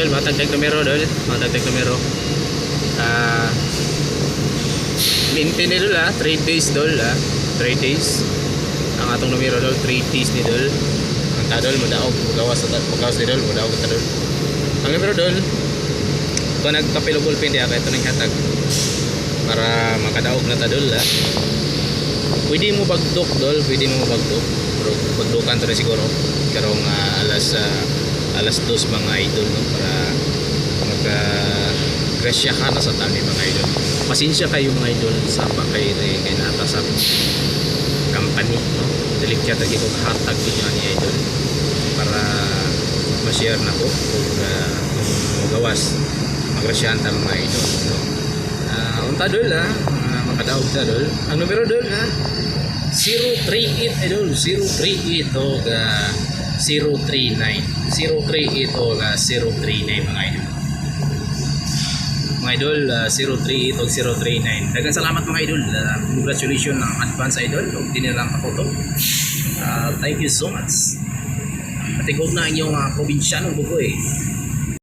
idol, mga tagtag numero idol, mga tagtag numero. Ah, maintain ni idol ah, 3 days idol ah, 3 days. Ang atong numero idol, 3 days ni idol. Ang tadol, madaog, magawas sa magawas ni idol, madaog ang tadol. Ang numero idol, kung nagpapilogol pindi ako, ito ng hatag. Para makadaog na tadol ah. Pwede mo bagdok dol, pwede mo bagdok. Pero bagdokan to na siguro. Karong ah, alas ah, alas dos mga idol no para magka grasya ka na sa tani mga idol. Pasensya kayo mga idol sa pa kay nata sa company no. Dili kaya tagi ko hatag ninyo ni idol para ma-share na ko kung uh, gawas magrasyahan ta mga idol no. Ah, unta dol ha, uh, makadaog ta dol. Ang numero dol ha, 038 idol 038 o ga 039 038 o ga 039 mga idol. Mga idol uh, 038 o 039 dagang salamat mga idol. Uh, congratulations ng advance idol. O di na lang ako to uh, thank you so much. Patigog na inyong uh, probinsyano bugoy